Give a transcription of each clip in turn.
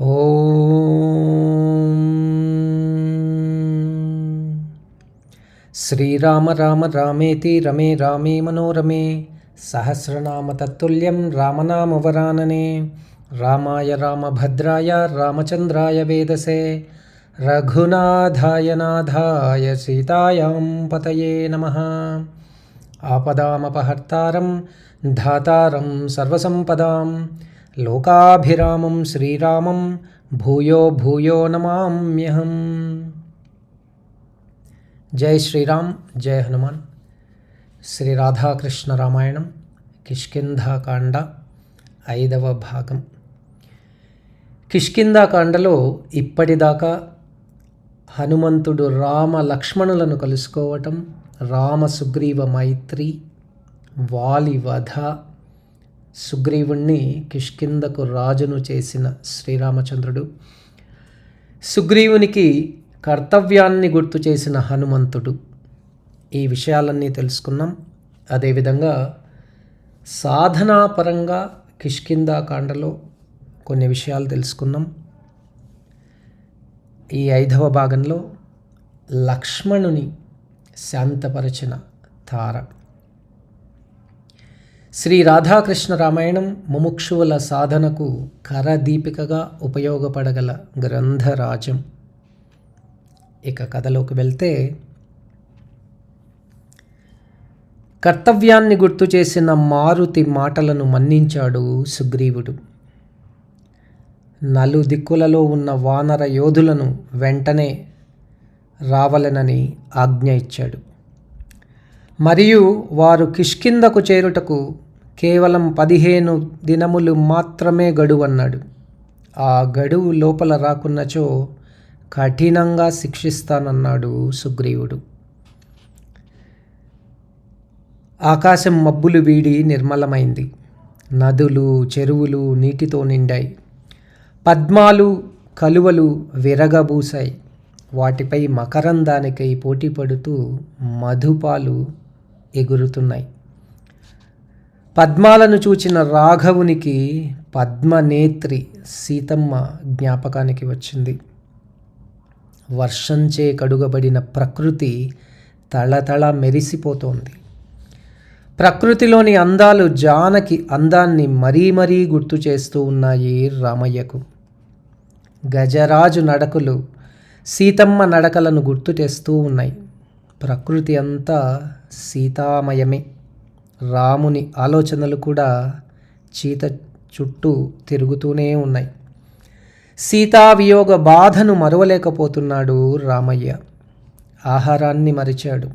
ॐ श्रीराम राम रामेति रमे रामे मनोरमे सहस्रनामतत्तुल्यं रामनामवरानने रामाय राम भद्राय रामचंद्राय वेदसे रघुनाथाय नाधाय सीतायां पतये नमः। आपदामपहर्तारं धातारं सर्वसम्पदां లోకాభిరామం శ్రీరామం భూయో భూయో నమామ్యహం. జై శ్రీరామ్ జయ హనుమాన్. శ్రీ రాధాకృష్ణ రామాయణం కిష్కింధాకాండ ఐదవ భాగం. కిష్కింధాకాండలో ఇప్పటిదాకా హనుమంతుడు రామ లక్ష్మణులను కలుసుకోవటం రామ సుగ్రీవ మైత్రి వాలి వధ సుగ్రీవుణ్ణి కిష్కిందకు రాజును చేసిన శ్రీరామచంద్రుడు. సుగ్రీవునికి కర్తవ్యాన్ని గుర్తు చేసిన హనుమంతుడు. ఈ విషయాలన్నీ తెలుసుకున్నాం. అదేవిధంగా సాధనాపరంగా కిష్కిందాకాండలో కొన్ని విషయాలు తెలుసుకున్నాం. ఈ ఐదవ భాగంలో లక్ష్మణుని శాంతపరచిన తార. శ్రీ రాధాకృష్ణ రామాయణం ముముక్షువుల సాధనకు కరదీపికగా ఉపయోగపడగల గ్రంథరాజం ఇక కథలోకి వెళ్తే కర్తవ్యాన్ని గుర్తు చేసిన మారుతి మాటలను మన్నించాడు సుగ్రీవుడు. నలు దిక్కులలో ఉన్న వానర యోధులను వెంటనే రావలెనని ఆజ్ఞ ఇచ్చాడు. మరియు వారు కిష్కిందకు చేరుటకు కేవలం పదిహేను దినములు మాత్రమే గడువు అన్నాడు ఆ గడువు లోపల రాకున్నచో కఠినంగా శిక్షిస్తానన్నాడు సుగ్రీవుడు. ఆకాశం మబ్బులు వీడి నిర్మలమైంది. నదులు చెరువులు నీటితో నిండాయి. పద్మాలు కలువలు విరగబూసాయి వాటిపై మకరందానికై పోటీ పడుతూ మధుపాలు ఎగురుతున్నాయి. పద్మాలను చూచిన రాఘవునికి పద్మనేత్రి సీతమ్మ జ్ఞాపకానికి వచ్చింది. వర్షంచే కడుగబడిన ప్రకృతి తళతళ మెరిసిపోతోంది. ప్రకృతిలోని అందాలు జానకి అందాన్ని మరీ మరీ గుర్తు చేస్తూ ఉన్నాయి రామయ్యకు. గజరాజు నడకలు సీతమ్మ నడకలను గుర్తు చేస్తూ ఉన్నాయి. ప్రకృతి అంతా సీతామయమే. రాముని ఆలోచనలు కూడా చీత చుట్టూ తిరుగుతూనే ఉన్నాయి. సీతావియోగ బాధను మరవలేకపోతున్నాడు రామయ్య. ఆహారాన్ని మరిచాడు.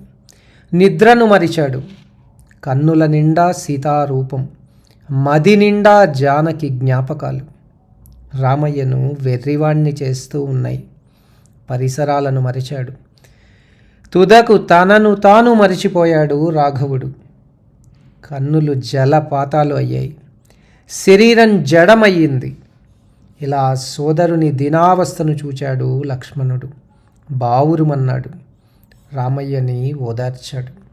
నిద్రను మరిచాడు. కన్నుల నిండా సీతారూపం మది నిండా జానకి జ్ఞాపకాలు. రామయ్యను వెర్రివాణ్ణి చేస్తూ ఉన్నాయి. పరిసరాలను మరిచాడు. తుదకు తనను తాను మరిచిపోయాడు రాఘవుడు. కన్నులు జలపాతాలు అయ్యాయి. శరీరం జడమయ్యింది. ఇలా సోదరుని దినావస్థను చూచాడు లక్ష్మణుడు. బావురుమన్నాడు. రామయ్యని ఓదార్చాడు.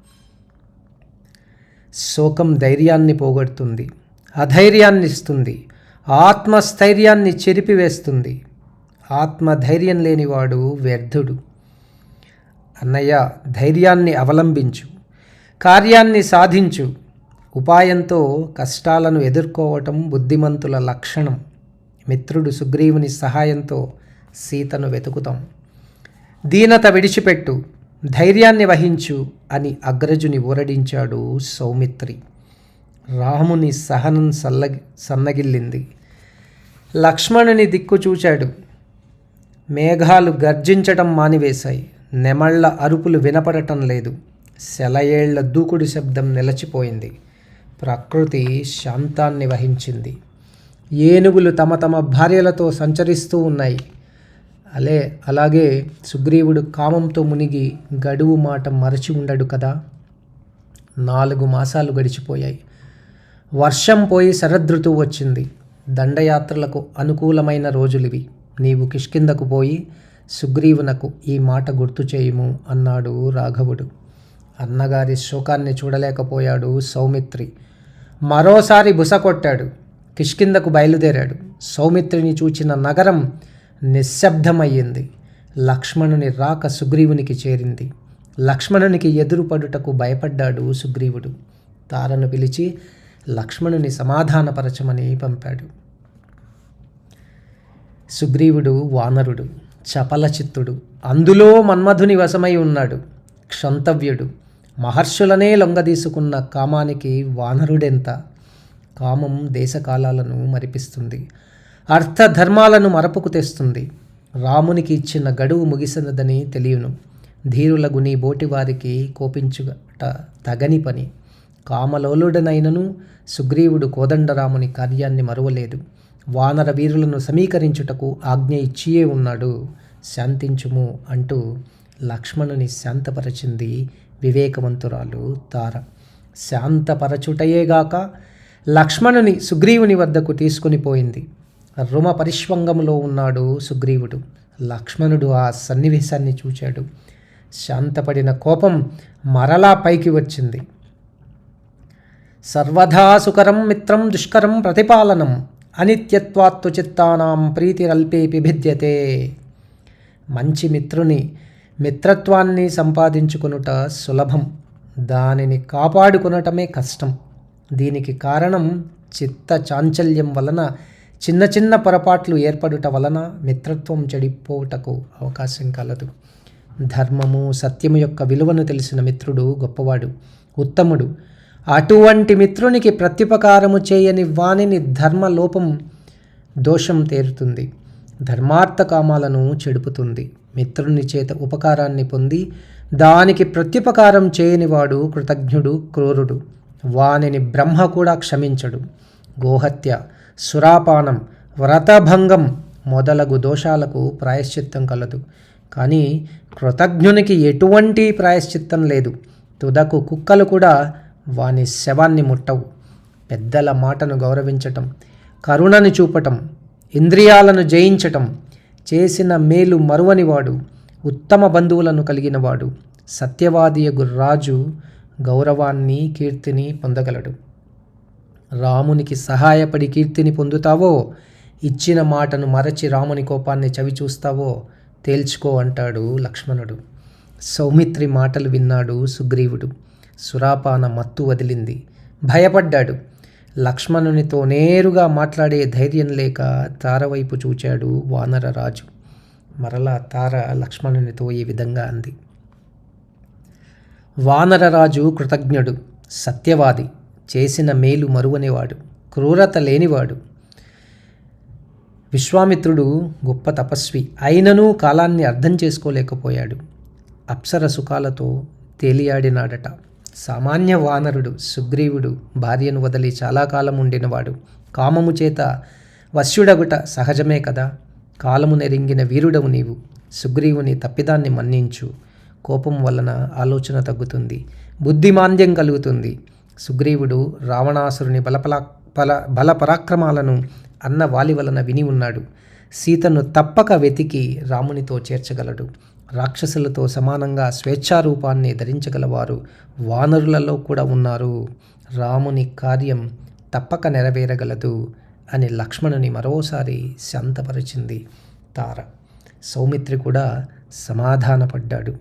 శోకం ధైర్యాన్ని పోగొడుతుంది. అధైర్యాన్ని ఇస్తుంది ఆత్మస్థైర్యాన్ని చెరిపివేస్తుంది. ఆత్మధైర్యం లేనివాడు వ్యర్థుడు. అన్నయ్య ధైర్యాన్ని అవలంబించు కార్యాన్ని సాధించు. ఉపాయంతో కష్టాలను ఎదుర్కోవటం బుద్ధిమంతుల లక్షణం. మిత్రుడు సుగ్రీవుని సహాయంతో సీతను వెతుకుతాం. దీనత విడిచిపెట్టు ధైర్యాన్ని వహించు అని అగ్రజుని ఊరడించాడు సౌమిత్రి. రాముని సహనం సల్లగి సన్నగిల్లింది. లక్ష్మణుని దిక్కు చూచాడు. మేఘాలు గర్జించటం మానివేశాయి. నెమళ్ళ అరుపులు వినపడటం లేదు. సెలయేళ్ళ దూకుడు శబ్దం నిలచిపోయింది. ప్రకృతి శాంతాన్ని వహించింది. ఏనుగులు తమ తమ భార్యలతో సంచరిస్తూ ఉన్నాయి. అలే అలాగే సుగ్రీవుడు కామంతో మునిగి గడువు మాట మరచి ఉండడు కదా? నాలుగు మాసాలు గడిచిపోయాయి. వర్షం పోయి శరదృతువు వచ్చింది. దండయాత్రలకు అనుకూలమైన రోజులివి. నీవు కిష్కిందకు పోయి సుగ్రీవునకు ఈ మాట గుర్తు చేయుము అన్నాడు రాఘవుడు. అన్నగారి శోకాన్ని చూడలేకపోయాడు సౌమిత్రి. మరోసారి బుస కొట్టాడు. కిష్కిందకు బయలుదేరాడు. సౌమిత్రిని చూచిన నగరం నిశ్శబ్దమయ్యింది. లక్ష్మణుని రాక సుగ్రీవునికి చేరింది. లక్ష్మణునికి ఎదురుపడుటకు భయపడ్డాడు సుగ్రీవుడు. తారను పిలిచి లక్ష్మణుని సమాధానపరచమని పంపాడు. సుగ్రీవుడు వానరుడు. చపలచిత్తుడు. అందులో మన్మధుని వశమై ఉన్నాడు. క్షంతవ్యుడు. మహర్షులనే లొంగదీసుకున్న కామానికి వానరుడెంత? కామం దేశకాలాలను మరిపిస్తుంది. అర్థధర్మాలను మరపుకు తెస్తుంది. రామునికి ఇచ్చిన గడువు ముగిసినదని తెలియను. ధీరులగు నీ బోటివారికి కోపించుట తగని పని. కామలోలుడనైనను సుగ్రీవుడు కోదండరాముని కార్యాన్ని మరువలేదు. వానర వీరులను సమీకరించుటకు ఆజ్ఞ ఇచ్చియే ఉన్నాడు. శాంతించుము అంటూ లక్ష్మణుని శాంతపరచింది వివేకవంతురాలు తార. శాంతపరచుటయేగాక లక్ష్మణుని సుగ్రీవుని వద్దకు తీసుకుని పోయింది. రుమ పరిష్వంగంలో ఉన్నాడు సుగ్రీవుడు. లక్ష్మణుడు ఆ సన్నివేశాన్ని చూచాడు. శాంతపడిన కోపం మరలా పైకి వచ్చింది. సర్వధా సుకరం మిత్రం దుష్కరం ప్రతిపాలనం అనిత్యత్వాత్తు చిత్తానాం ప్రీతిరల్పేపి భిద్యతే మంచి మిత్రుని మిత్రత్వాన్ని సంపాదించుకొనుట సులభం. దానిని కాపాడుకొనటమే కష్టం. దీనికి కారణం చిత్త చాంచల్యం వలన చిన్న చిన్న పొరపాట్లు ఏర్పడుట వలన మిత్రత్వం చెడిపోవుటకు అవకాశం కలదు. ధర్మము సత్యము యొక్క విలువను తెలిసిన మిత్రుడు గొప్పవాడు ఉత్తముడు. అటువంటి మిత్రునికి ప్రత్యుపకారము చేయని వానిని ధర్మలోపం దోషం తేరుతుంది. ధర్మార్థ కామాలను చెడుపుతుంది. మిత్రుని చేత ఉపకారాన్ని పొంది దానికి ప్రత్యుపకారం చేయనివాడు కృతజ్ఞుడు క్రూరుడు. వానిని బ్రహ్మ కూడా క్షమించడు. గోహత్య సురాపానం వ్రతభంగం మొదలగు దోషాలకు ప్రాయశ్చిత్తం కలదు. కానీ కృతజ్ఞునికి ఎటువంటి ప్రాయశ్చిత్తం లేదు. తుదకు కుక్కలు కూడా వాని శవాన్ని ముట్టవు. పెద్దల మాటను గౌరవించటం కరుణని చూపటం ఇంద్రియాలను జయించటం చేసిన మేలు మరువనివాడు ఉత్తమ బంధువులను కలిగినవాడు సత్యవాదియగు రాజు గౌరవాన్ని కీర్తిని పొందగలడు. రామునికి సహాయపడి కీర్తిని పొందుతావో ఇచ్చిన మాటను మరచి రాముని కోపాన్ని చవి చూస్తావో తేల్చుకో అంటాడు లక్ష్మణుడు. సౌమిత్రి మాటలు విన్నాడు సుగ్రీవుడు. సురాపాన మత్తు వదిలింది. భయపడ్డాడు. లక్ష్మణునితో నేరుగా మాట్లాడే ధైర్యం లేక తారవైపు చూచాడు వానరరాజు. మరలా తార లక్ష్మణునితో ఈ విధంగా అంది. వానరరాజు కృతజ్ఞుడు సత్యవాది చేసిన మేలు మరువనేవాడు క్రూరత లేనివాడు. విశ్వామిత్రుడు గొప్ప తపస్వి అయిననూ కాలాన్ని అర్థం చేసుకోలేకపోయాడు. అప్సర సుఖాలతో తేలియాడినాడట. సామాన్య వానరుడు సుగ్రీవుడు భార్యను వదిలి చాలా కాలం ఉండినవాడు. కామము చేత వశ్యుడగుట సహజమే కదా? కాలము నెరింగిన వీరుడవు నీవు. సుగ్రీవుని తప్పిదాన్ని మన్నించు. కోపం వలన ఆలోచన తగ్గుతుంది. బుద్ధిమాంద్యం కలుగుతుంది. సుగ్రీవుడు రావణాసురుని బలపలా బల బలపరాక్రమాలను అన్న వాలి వలన విని ఉన్నాడు. సీతను తప్పక వెతికి రామునితో చేర్చగలడు. రాక్షసులతో సమానంగా స్వేచ్ఛారూపాన్ని ధరించగలవారు వానరులలో కూడా ఉన్నారు. రాముని కార్యం తప్పక నెరవేరగలదు అని లక్ష్మణుని మరోసారి శాంతపరిచింది తార. సౌమిత్రి కూడా సమాధానపడ్డాడు.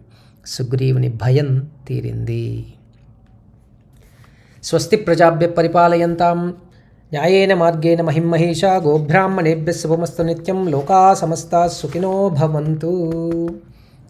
సుగ్రీవుని భయం తీరింది. స్వస్తి ప్రజాభ్య పరిపాలయంతాం. న్యాయేన మార్గేణ మహిమహేష గోబ్రాహ్మణేభ్య శుభమస్తు నిత్యం లోకా సమస్తా సుఖినో భవంతు.